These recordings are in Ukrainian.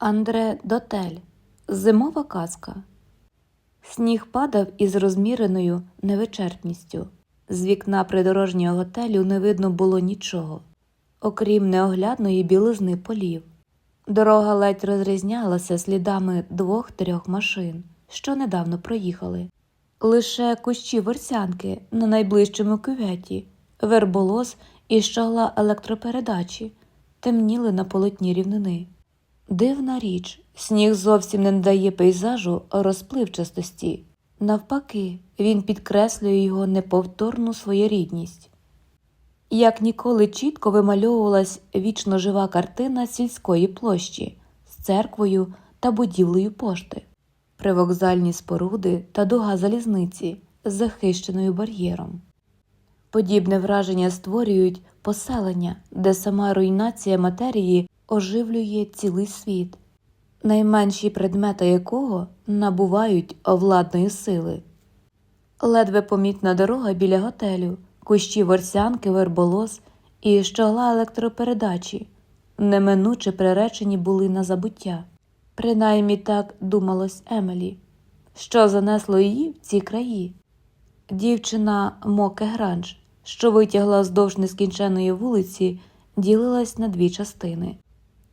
Андре Дотель. Зимова казка. Сніг падав із розміреною невичерпністю. З вікна придорожнього готелю не видно було нічого, окрім неоглядної білизни полів. Дорога ледь розрізнялася слідами двох-трьох машин, що недавно проїхали. Лише кущі версянки на найближчому кюветі, верболоз і щогла електропередачі темніли на полотні рівнини. Дивна річ, сніг зовсім не надає пейзажу розпливчастості. Навпаки, він підкреслює його неповторну своєрідність. Як ніколи чітко вимальовувалась вічно жива картина сільської площі з церквою та будівлею пошти, привокзальні споруди та дуга залізниці з захищеною бар'єром. Подібне враження створюють поселення, де сама руйнація матерії оживлює цілий світ, найменші предмети якого набувають владної сили. Ледве помітна дорога біля готелю, кущі ворсянки, верболоз і щогла електропередачі неминуче приречені були на забуття. Принаймні так думалось Емелі, що занесло її в ці краї. Дівчина Моке Гранж, що витягла вздовж нескінченої вулиці, ділилась на дві частини,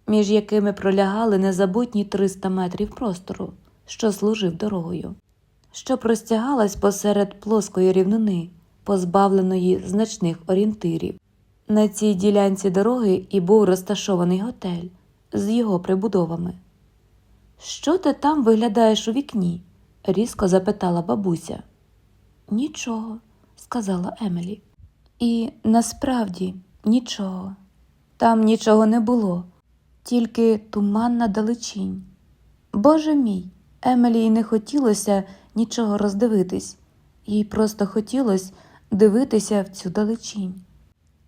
між якими пролягали незабутні 300 метрів простору, що служив дорогою, що простягалась посеред плоскої рівнини, позбавленої значних орієнтирів. На цій ділянці дороги і був розташований готель з його прибудовами. Що ти там виглядаєш у вікні? різко запитала бабуся. Нічого, сказала Емелі. І насправді нічого. Там нічого не було, тільки туманна далечінь. Боже мій, Емелі не хотілося нічого роздивитись, їй просто хотілося дивитися в цю далечінь.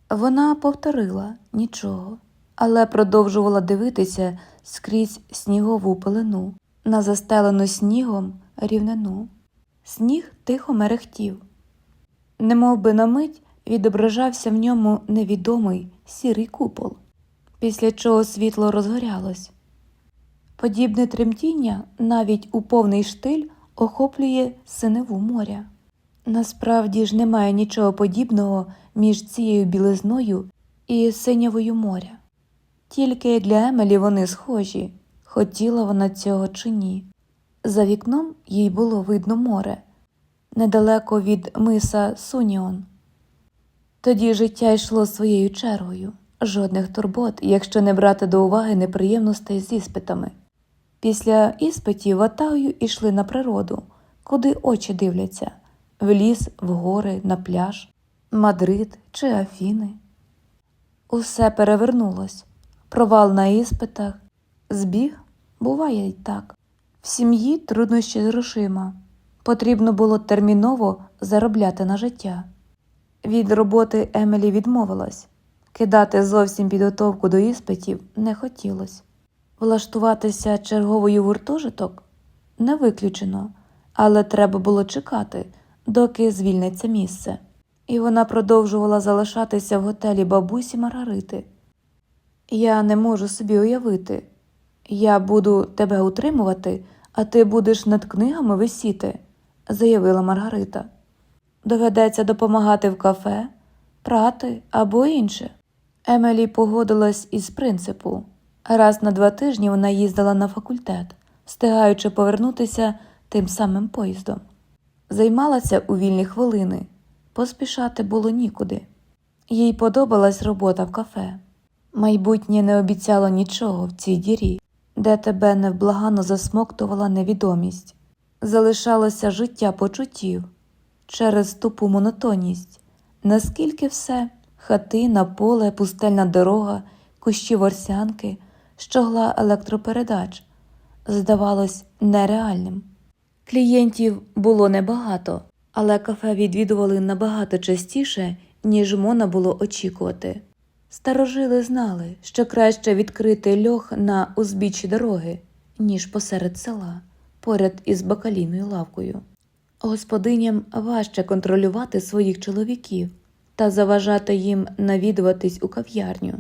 Вона повторила нічого, але продовжувала дивитися скрізь снігову пелену на застелену снігом рівнину. Сніг тихо мерехтів. Немов би на мить відображався в ньому невідомий сірий купол, після чого світло розгорялось. Подібне тремтіння навіть у повний штиль охоплює синеву моря. Насправді ж немає нічого подібного між цією білизною і синявою моря. Тільки для Емелі вони схожі, хотіла вона цього чи ні. За вікном їй було видно море, недалеко від миса Суніон. Тоді життя йшло своєю чергою, жодних турбот, якщо не брати до уваги неприємностей з іспитами. Після іспитів ватагою йшли на природу, куди очі дивляться в ліс, в гори, на пляж, Мадрид чи Афіни. Усе перевернулось. Провал на іспитах, збіг буває й так. В сім'ї труднощі з грошима. Потрібно було терміново заробляти на життя. Від роботи Емелі відмовилась, кидати зовсім підготовку до іспитів не хотілося. Влаштуватися черговою гуртожиток не виключено, але треба було чекати, доки звільниться місце. І вона продовжувала залишатися в готелі бабусі Маргарити. Я не можу собі уявити. Я буду тебе утримувати, а ти будеш над книгами висіти, заявила Маргарита. Доведеться допомагати в кафе, прати або інше. Емелі погодилась із принципу. Раз на два тижні вона їздила на факультет, встигаючи повернутися тим самим поїздом. Займалася у вільні хвилини, поспішати було нікуди. Їй подобалась робота в кафе. Майбутнє не обіцяло нічого в цій дірі, де тебе невблагано засмоктувала невідомість. Залишалося життя почуттів через тупу монотонність, наскільки все хатина, поле, пустельна дорога, кущі ворсянки, щогла електропередач здавалось нереальним. Клієнтів було небагато, але кафе відвідували набагато частіше, ніж можна було очікувати. Старожили знали, що краще відкрити льох на узбіччі дороги, ніж посеред села, поряд із бакалійною лавкою. Господиням важче контролювати своїх чоловіків та заважати їм навідуватись у кав'ярню.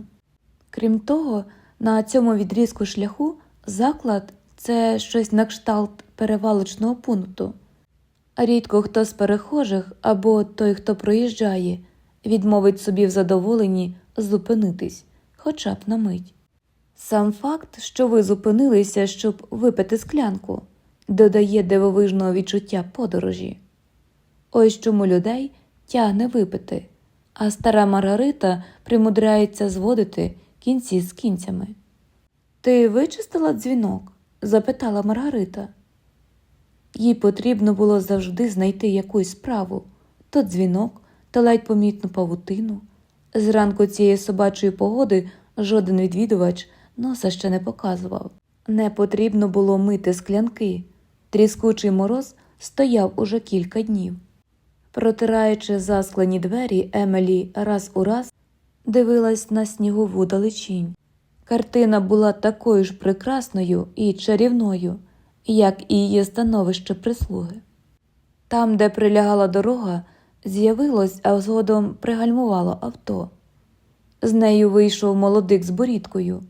Крім того, на цьому відрізку шляху Заклад це щось на кшталт перевалочного пункту. Рідко хто з перехожих або той, хто проїжджає, відмовить собі в задоволенні зупинитись, хоча б на мить. Сам факт, що ви зупинилися, щоб випити склянку, додає дивовижного відчуття подорожі. Ось чому людей тягне випити, а стара Маргарита примудряється зводити кінці з кінцями. Ти вичистила дзвінок? запитала Маргарита. Їй потрібно було завжди знайти якусь справу то дзвінок, то ледь помітну павутину. Зранку цієї собачої погоди жоден відвідувач носа ще не показував. Не потрібно було мити склянки. Тріскучий мороз стояв уже кілька днів. Протираючи засклені двері, Емелі раз у раз дивилась на снігову далечінь. Картина була такою ж прекрасною і чарівною, як і її становище прислуги. Там, де прилягала дорога, з'явилось, а згодом пригальмувало авто. З нею вийшов молодик з борідкою.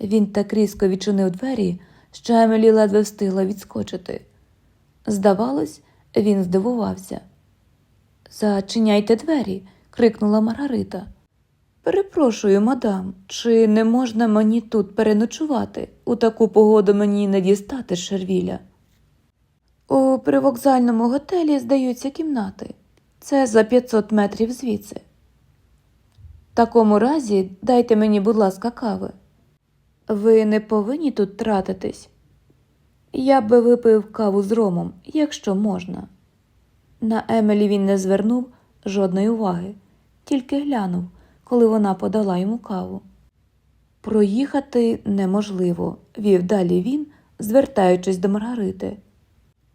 Він так різко відчинив двері, що Емелі ледве встигла відскочити. Здавалось, він здивувався. Зачиняйте двері, крикнула Маргарита. Перепрошую, мадам, чи не можна мені тут переночувати? У таку погоду мені не дістати Шервіля. У привокзальному готелі здаються кімнати. Це за 500 метрів звідси. В такому разі дайте мені, будь ласка, кави. Ви не повинні тут тратитись. Я би випив каву з ромом, якщо можна. На Емелі він не звернув жодної уваги, тільки глянув, коли вона подала йому каву. Проїхати неможливо, вів далі він, звертаючись до Маргарити.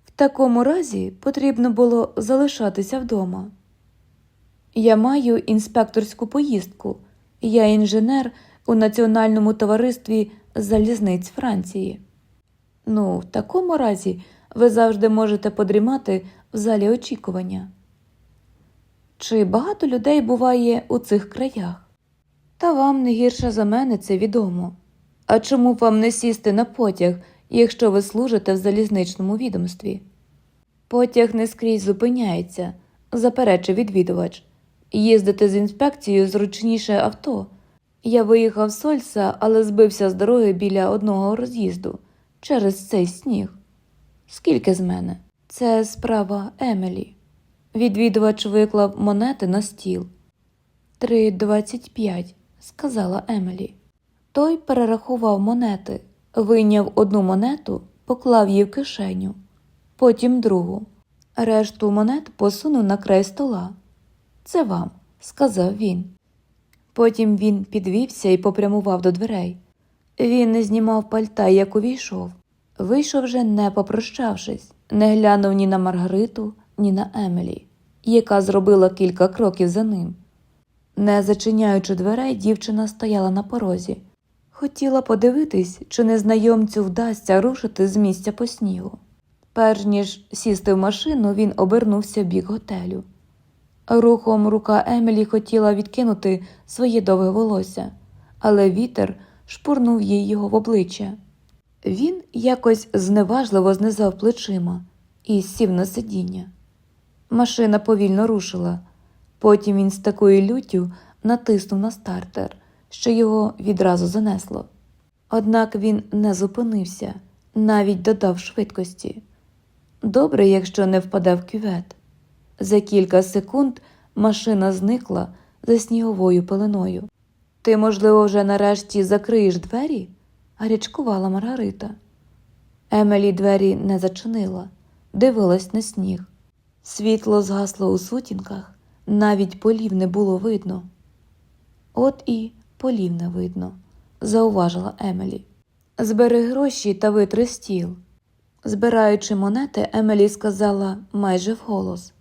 В такому разі потрібно було залишатися вдома. Я маю інспекторську поїздку. Я інженер у Національному товаристві залізниць Франції. Ну, в такому разі ви завжди можете подрімати в залі очікування. Чи багато людей буває у цих краях? Та вам не гірше за мене це відомо. А чому б вам не сісти на потяг, якщо ви служите в залізничному відомстві? Потяг не скрізь зупиняється, заперечив відвідувач. Їздити з інспекцією зручніше авто. Я виїхав з Сольса, але збився з дороги біля одного роз'їзду через цей сніг. Скільки з мене? Це справа Емелі. Відвідувач виклав монети на стіл. Три двадцять п'ять, сказала Емелі. Той перерахував монети, вийняв одну монету, поклав її в кишеню, потім другу. Решту монет посунув на край стола. Це вам, сказав він. Потім він підвівся і попрямував до дверей. Він не знімав пальта, як увійшов. Вийшов вже не попрощавшись, не глянув ні на Маргариту, ні на Емелі, яка зробила кілька кроків за ним. Не зачиняючи дверей, дівчина стояла на порозі. Хотіла подивитись, чи незнайомцю вдасться рушити з місця по снігу. Перш ніж сісти в машину, він обернувся в бік готелю. Рухом рука Емілі хотіла відкинути своє довге волосся, але вітер шпурнув їй його в обличчя. Він якось зневажливо знизав плечима і сів на сидіння. Машина повільно рушила. Потім він з такою люттю натиснув на стартер, що його відразу занесло. Однак він не зупинився, навіть додав швидкості. Добре, якщо не впаде в кювет. За кілька секунд машина зникла за сніговою пеленою. Ти, можливо, вже нарешті закриєш двері? Гарячкувала Маргарита. Емелі двері не зачинила, дивилась на сніг. Світло згасло у сутінках, навіть полів не було видно. От і полів не видно, зауважила Емелі. Збери гроші та витри стіл. Збираючи монети, Емелі сказала майже вголос.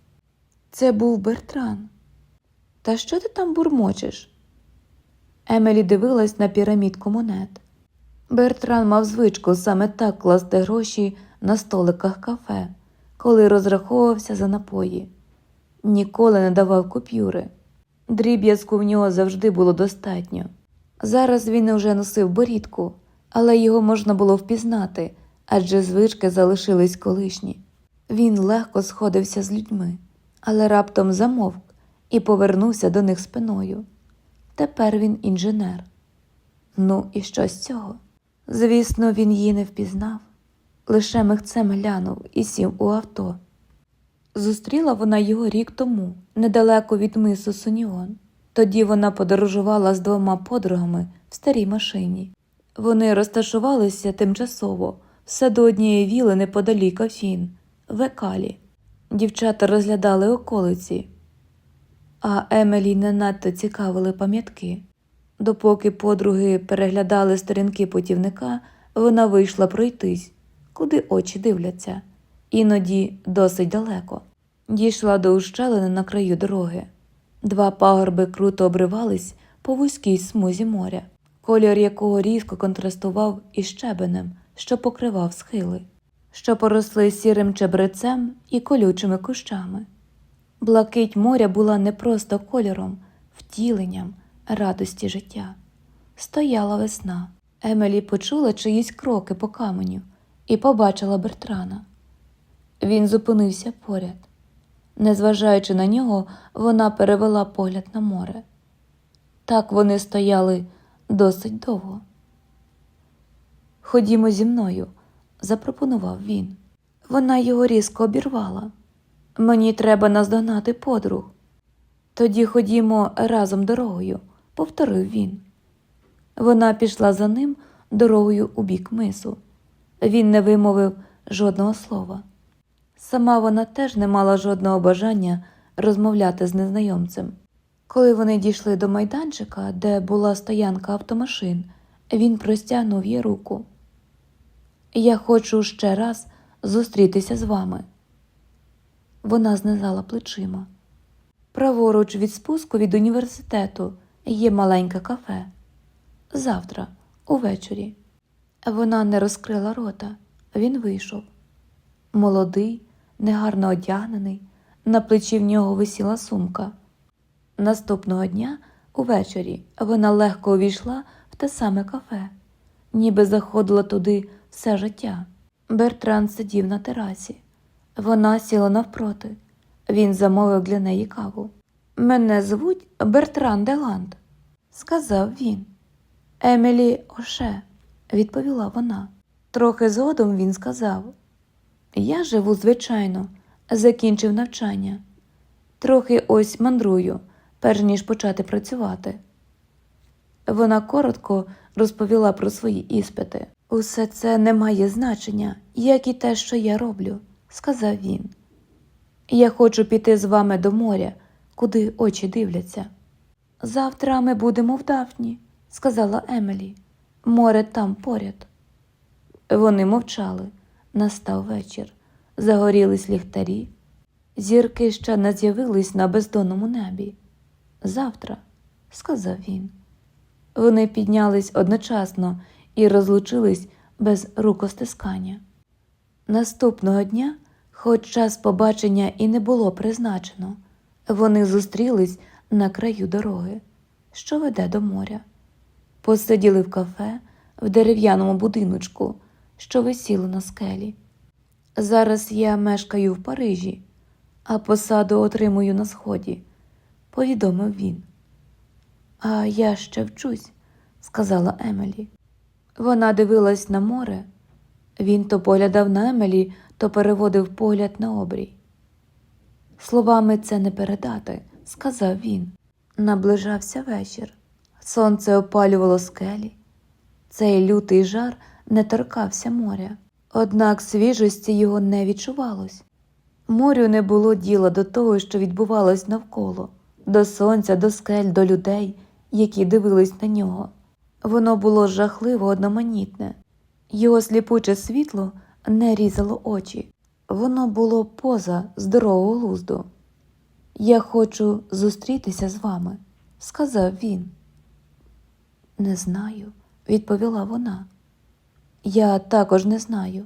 Це був Бертран. Та що ти там бурмочеш? Емелі дивилась на пірамідку монет. Бертран мав звичку саме так класти гроші на столиках кафе, коли розраховувався за напої. Ніколи не давав купюри. Дріб'язку в нього завжди було достатньо. Зараз він уже носив борідку, але його можна було впізнати, адже звички залишились колишні. Він легко сходився з людьми, але раптом замовк і повернувся до них спиною. Тепер він інженер. Ну і що з цього? Звісно, він її не впізнав, лише михцем глянув і сів у авто. Зустріла вона його рік тому, недалеко від мису Суніон. Тоді вона подорожувала з двома подругами в старій машині. Вони розташувалися тимчасово все до однієї віли неподалік Афін, в Екалі. Дівчата розглядали околиці, а Емелі не надто цікавили пам'ятки. Допоки подруги переглядали сторінки путівника, вона вийшла пройтись, куди очі дивляться, іноді досить далеко. Дійшла до ущелини на краю дороги. Два пагорби круто обривались по вузькій смузі моря, колір якого різко контрастував із щебенем, що покривав схили, що поросли сірим чебрецем і колючими кущами. Блакить моря була не просто кольором, втіленням радості життя. Стояла весна. Емелі почула чиїсь кроки по каменю і побачила Бертрана. Він зупинився поряд. Незважаючи на нього, вона перевела погляд на море. Так вони стояли досить довго. Ходімо зі мною, запропонував він. Вона його різко обірвала. Мені треба наздогнати подруг. Тоді ходімо разом дорогою, повторив він. Вона пішла за ним дорогою у бік мису. Він не вимовив жодного слова. Сама вона теж не мала жодного бажання розмовляти з незнайомцем. Коли вони дійшли до майданчика, де була стоянка автомашин, він простягнув їй руку. Я хочу ще раз зустрітися з вами. Вона знизала плечима. Праворуч від спуску від університету є маленьке кафе. Завтра, увечері. Вона не розкрила рота. Він вийшов. Молодий, негарно одягнений, на плечі в нього висіла сумка. Наступного дня, увечері, вона легко увійшла в те саме кафе, ніби заходила туди все життя. Бертран сидів на терасі. Вона сіла навпроти. Він замовив для неї каву. Мене звуть Бертран Деланд, сказав він. Емілі Оше, відповіла вона. Трохи згодом він сказав: Я живу, звичайно, закінчив навчання. Трохи ось мандрую, перш ніж почати працювати. Вона коротко розповіла про свої іспити. Усе це не має значення, як і те, що я роблю, сказав він. Я хочу піти з вами до моря, куди очі дивляться. Завтра ми будемо в Дафні, сказала Емелі. Море там поряд. Вони мовчали. Настав вечір. Загорілись ліхтарі. Зірки ще не з'явились на бездонному небі. Завтра, сказав він. Вони піднялись одночасно і розлучились без рукостискання. Наступного дня, хоч час побачення і не було призначено, вони зустрілись на краю дороги, що веде до моря. Посиділи в кафе в дерев'яному будиночку, що висіло на скелі. Зараз я мешкаю в Парижі, а посаду отримую на сході, повідомив він. А я ще вчусь, сказала Емелі. Вона дивилась на море. Він то поглядав на Емелі, то переводив погляд на обрій. Словами це не передати, сказав він. Наближався вечір. Сонце опалювало скелі. Цей лютий жар не торкався моря, однак свіжості його не відчувалось. Морю не було діла до того, що відбувалось навколо, до сонця, до скель, до людей, які дивились на нього. Воно було жахливо одноманітне, його сліпуче світло не різало очі, воно було поза здорового глузду. Я хочу зустрітися з вами, сказав він. Не знаю, відповіла вона. Я також не знаю.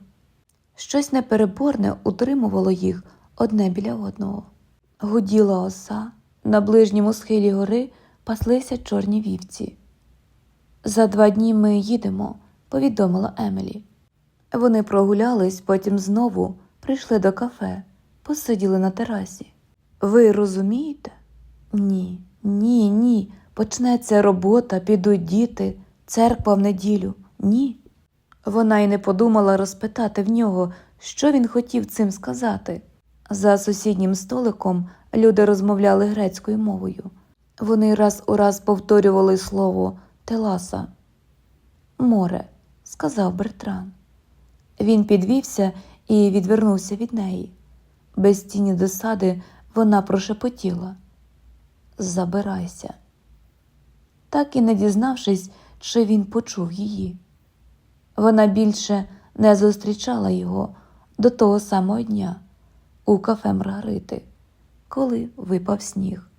Щось непереборне утримувало їх одне біля одного. Гуділа оса, на ближньому схилі гори паслися чорні вівці. За два дні ми їдемо, повідомила Емілі. Вони прогулялись, потім знову прийшли до кафе, посиділи на терасі. Ви розумієте? Ні, ні, ні. Почнеться робота, підуть діти, церква в неділю. Ні. Вона й не подумала розпитати в нього, що він хотів цим сказати. За сусіднім столиком люди розмовляли грецькою мовою. Вони раз у раз повторювали слово Теласа. Море, сказав Бертран. Він підвівся і відвернувся від неї. Без тіні досади вона прошепотіла Забирайся. Так і не дізнавшись, чи він почув її. Вона більше не зустрічала його до того самого дня у кафе Маргарити, коли випав сніг.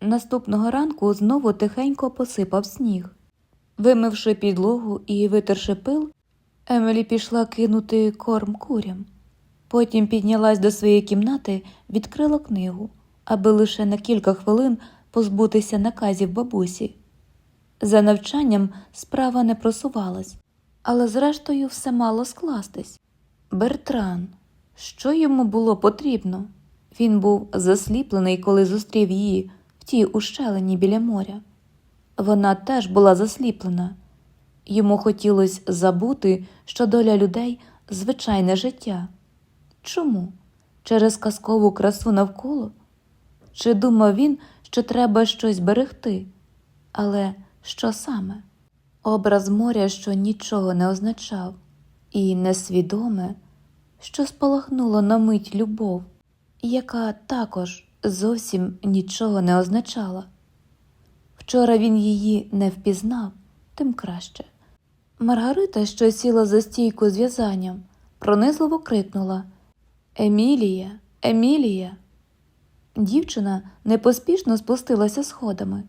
Наступного ранку знову тихенько посипав сніг. Вимивши підлогу і витерши пил, Емілі пішла кинути корм курям. Потім піднялась до своєї кімнати, відкрила книгу, аби лише на кілька хвилин позбутися наказів бабусі. За навчанням справа не просувалась, але зрештою все мало скластись. Бертран, що йому було потрібно? Він був засліплений, коли зустрів її в тій ущелині біля моря. Вона теж була засліплена. Йому хотілося забути, що доля людей звичайне життя. Чому? Через казкову красу навколо? Чи думав він, що треба щось берегти? Але що саме? Образ моря, що нічого не означав, і несвідоме, що спалахнуло на мить любов, яка також зовсім нічого не означала. Вчора він її не впізнав, тим краще. Маргарита, що сіла за стійку з в'язанням, пронизливо крикнула Емілія, Емілія. Дівчина непоспішно спустилася сходами.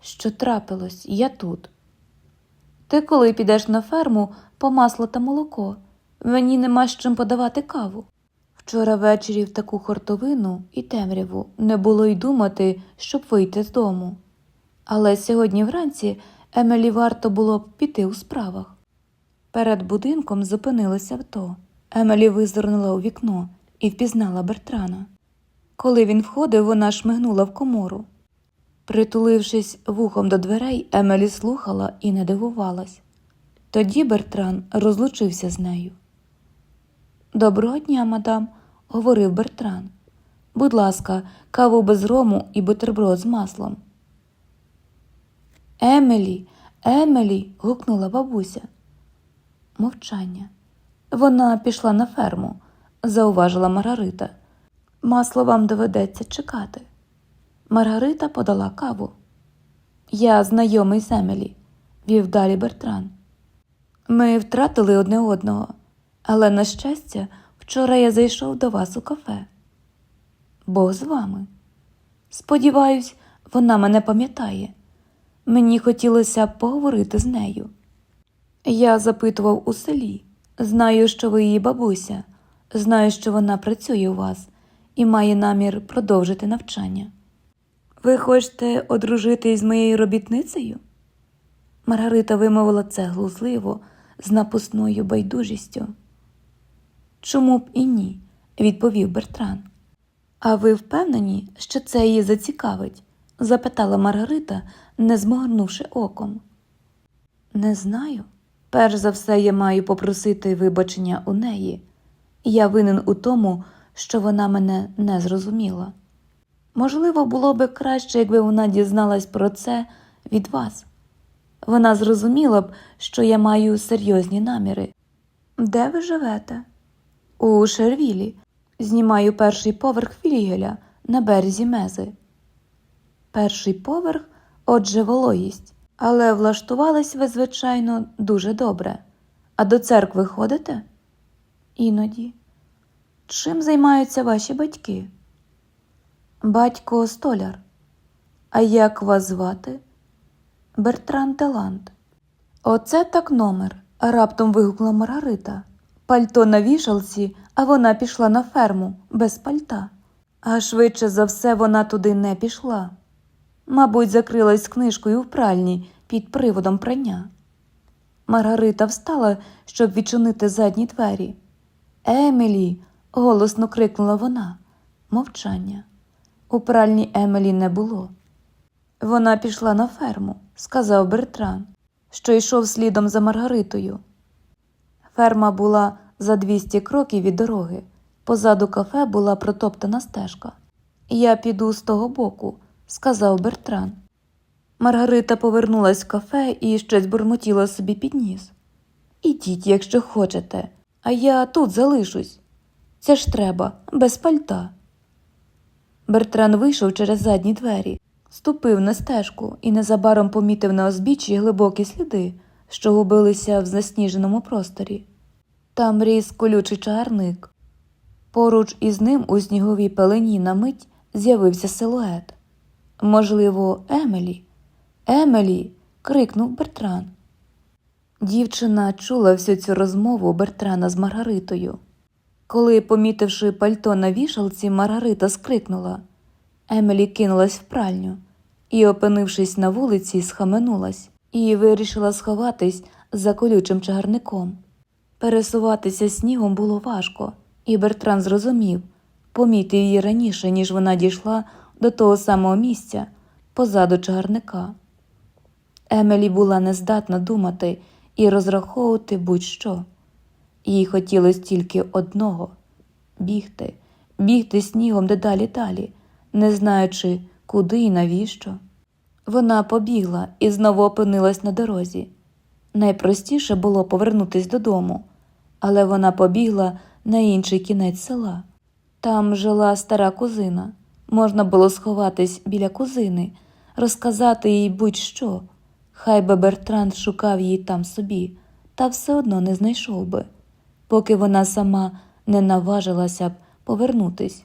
Що трапилось, я тут. Ти коли підеш на ферму по масло та молоко, мені нема з чим подавати каву. Вчора ввечері в таку хортовину і темряву не було й думати, щоб вийти з дому. Але сьогодні вранці Емелі варто було б піти у справах. Перед будинком зупинилося авто. Емелі визирнула у вікно і впізнала Бертрана. Коли він входив, вона шмигнула в комору. Притулившись вухом до дверей, Емелі слухала і не дивувалась. Тоді Бертран розлучився з нею. Доброго дня, мадам, говорив Бертран. Будь ласка, каву без рому і бутерброд з маслом. Емелі, Емелі. гукнула бабуся. Мовчання. Вона пішла на ферму, зауважила Маргарита. Масло вам доведеться чекати. Маргарита подала каву. Я знайомий з Емелі, вів далі Бертран. Ми втратили одне одного, але, на щастя, вчора я зайшов до вас у кафе. Бог з вами. Сподіваюсь, вона мене пам'ятає. Мені хотілося поговорити з нею. Я запитував у селі. Знаю, що ви її бабуся, знаю, що вона працює у вас і має намір продовжити навчання. Ви хочете одружитись з моєю робітницею? Маргарита вимовила це глузливо, з напусною байдужістю. Чому б і ні? відповів Бертран. А ви впевнені, що це її зацікавить? Запитала Маргарита, не зморгнувши оком. Не знаю. Перш за все, я маю попросити вибачення у неї. Я винен у тому, що вона мене не зрозуміла. Можливо, було би краще, якби вона дізналась про це від вас. Вона зрозуміла б, що я маю серйозні наміри. Де ви живете? У Шервілі. Знімаю перший поверх флігеля на березі мези. Перший поверх, отже, вологість, але влаштувались ви, звичайно, дуже добре. А до церкви ходите? Іноді. Чим займаються ваші батьки? Батько столяр. А як вас звати? Бертран Теланд. Оце так номер. раптом вигукла Маргарита. Пальто на вішалці, а вона пішла на ферму без пальта. А швидше за все вона туди не пішла. Мабуть, закрилась книжкою в пральні під приводом прання. Маргарита встала, щоб відчинити задні двері. Емілі. голосно крикнула вона. Мовчання. У пральні Емілі не було. Вона пішла на ферму, сказав Бертран, що йшов слідом за Маргаритою. Ферма була за 200 кроків від дороги. Позаду кафе була протоптана стежка. Я піду з того боку, сказав Бертран. Маргарита повернулась в кафе і щось бурмотіла собі під ніс. Ідіть, якщо хочете, а я тут залишусь. Це ж треба, без пальта. Бертран вийшов через задні двері, ступив на стежку і незабаром помітив на озбіччі глибокі сліди, що губилися в засніженому просторі. Там ріс колючий чагарник. Поруч із ним у сніговій пелені на мить з'явився силует. Можливо, Емелі. Емелі. крикнув Бертран. Дівчина чула всю цю розмову Бертрана з Маргаритою. Коли, помітивши пальто на вішалці, Маргарита скрикнула. Емелі кинулась в пральню і, опинившись на вулиці, схаменулась і вирішила сховатись за колючим чагарником. Пересуватися снігом було важко, і Бертран зрозумів, помітив її раніше, ніж вона дійшла до того самого місця позаду чагарника. Емелі була нездатна думати і розраховувати будь-що. Їй хотілося тільки одного бігти, бігти снігом дедалі далі, не знаючи, куди і навіщо. Вона побігла і знову опинилась на дорозі. Найпростіше було повернутися додому, але вона побігла на інший кінець села. Там жила стара кузина. Можна було сховатись біля кузини, розказати їй будь-що. Хай би Бертранд шукав її там собі, та все одно не знайшов би, поки вона сама не наважилася б повернутись.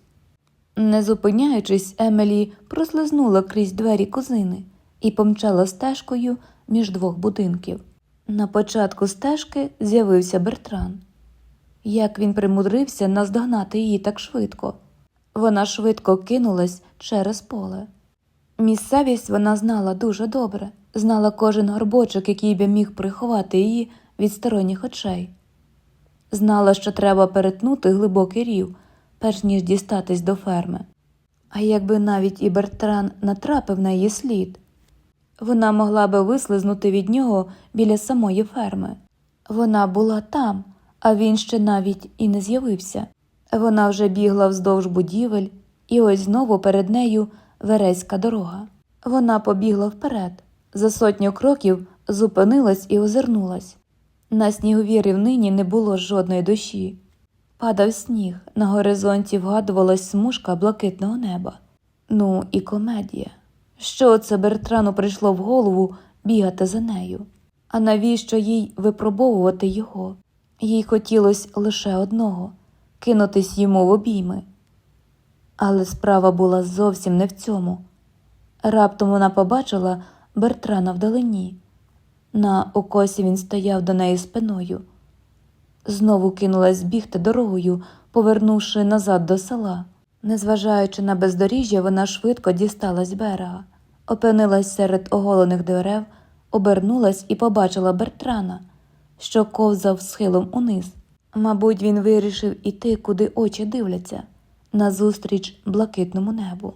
Не зупиняючись, Емелі прослизнула крізь двері кузини і помчала стежкою між двох будинків. На початку стежки з'явився Бертран. Як він примудрився наздогнати її так швидко. Вона швидко кинулась через поле. Місцевість вона знала дуже добре, знала кожен горбочок, який би міг приховати її від сторонніх очей. Знала, що треба перетнути глибокий рів, перш ніж дістатись до ферми. А якби навіть і Бертран натрапив на її слід, вона могла би вислизнути від нього біля самої ферми. Вона була там, а він ще навіть і не з'явився. Вона вже бігла вздовж будівель, і ось знову перед нею вереська дорога. Вона побігла вперед, за сотню кроків зупинилась і озирнулась. На сніговій рівнині не було жодної душі. Падав сніг, на горизонті вгадувалась смужка блакитного неба. Ну і комедія. Що це Бертрану прийшло в голову бігати за нею? А навіщо їй випробовувати його? Їй хотілося лише одного кинутись йому в обійми. Але справа була зовсім не в цьому. Раптом вона побачила Бертрана вдалині. На окосі він стояв до неї спиною. Знову кинулась бігти дорогою, повернувши назад до села. Незважаючи на бездоріжжя, вона швидко дісталась берега, опинилась серед оголених дерев, обернулась і побачила Бертрана, що ковзав схилом униз. Мабуть, він вирішив іти, куди очі дивляться, назустріч блакитному небу.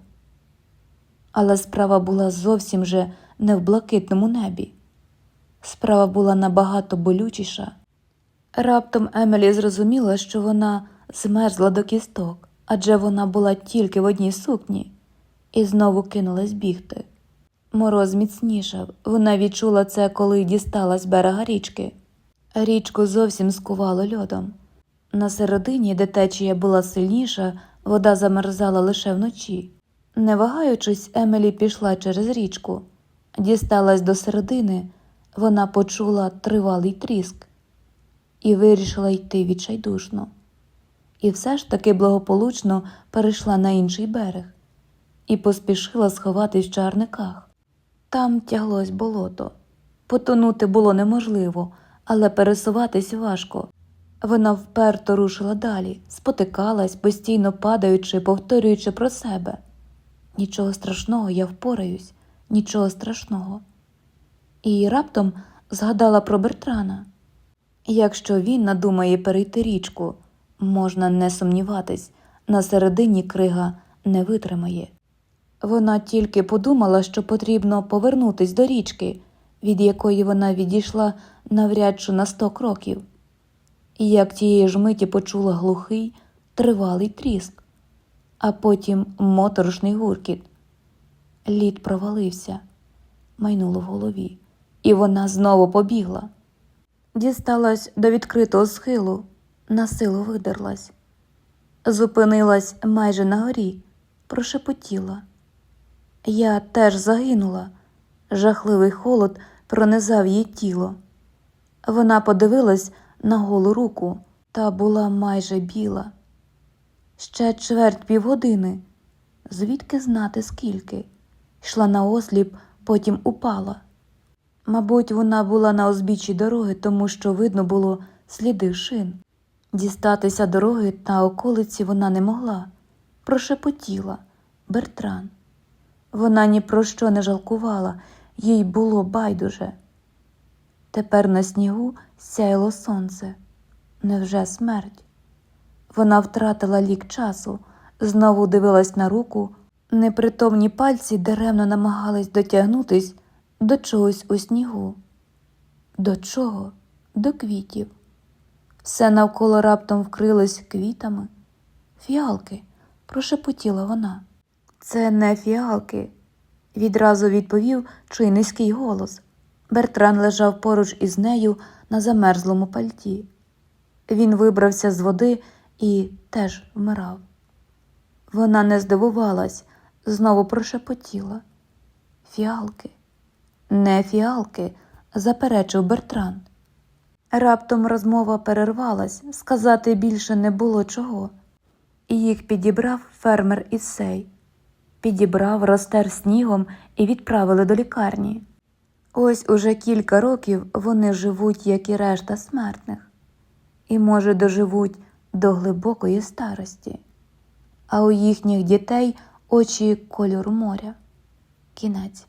Але справа була зовсім же не в блакитному небі. Справа була набагато болючіша. Раптом Емелі зрозуміла, що вона змерзла до кісток, адже вона була тільки в одній сукні, і знову кинулась бігти. Мороз міцнішав, вона відчула це, коли дісталась берега річки. Річку зовсім скувало льодом. На середині, де течія була сильніша, вода замерзала лише вночі. Не вагаючись, Емелі пішла через річку. Дісталась до середини, вона почула тривалий тріск і вирішила йти відчайдушно. І все ж таки благополучно перейшла на інший берег і поспішила сховатись в чарниках. Там тяглось болото. Потонути було неможливо, але пересуватись важко. Вона вперто рушила далі, спотикалась, постійно падаючи, повторюючи про себе. Нічого страшного, я впораюсь, нічого страшного. І раптом згадала про Бертрана. Якщо він надумає перейти річку, можна не сумніватись, на середині крига не витримає. Вона тільки подумала, що потрібно повернутись до річки, від якої вона відійшла навряд чи на сто кроків. І як тієї ж миті почула глухий, тривалий тріск, а потім моторошний гуркіт. Лід провалився, майнуло в голові, і вона знову побігла. Дісталась до відкритого схилу, на силу видерлась. Зупинилась майже на горі, прошепотіла. Я теж загинула. Жахливий холод пронизав її тіло. Вона подивилась на голу руку та була майже біла. Ще чверть півгодини. Звідки знати скільки? Йшла на осліп, потім упала. Мабуть, вона була на узбіччі дороги, тому що видно було сліди шин. Дістатися дороги та околиці вона не могла. Прошепотіла Бертран. Вона ні про що не жалкувала, їй було байдуже. Тепер на снігу сяяло сонце. Невже смерть? Вона втратила лік часу, знову дивилась на руку, непритомні пальці даремно намагались дотягнутись до чогось у снігу. До чого? До квітів. Все навколо раптом вкрилось квітами. Фіалки, прошепотіла вона. Це не фіалки, відразу відповів чий низький голос. Бертран лежав поруч із нею на замерзлому пальті. Він вибрався з води і теж вмирав. Вона не здивувалась, знову прошепотіла. Фіалки, не фіалки, заперечив Бертран. Раптом розмова перервалась, сказати більше не було чого. І їх підібрав фермер Ісей. Підібрав, розтер снігом і відправили до лікарні. Ось уже кілька років вони живуть, як і решта смертних, і, може, доживуть до глибокої старості, а у їхніх дітей очі кольору моря. Кінець.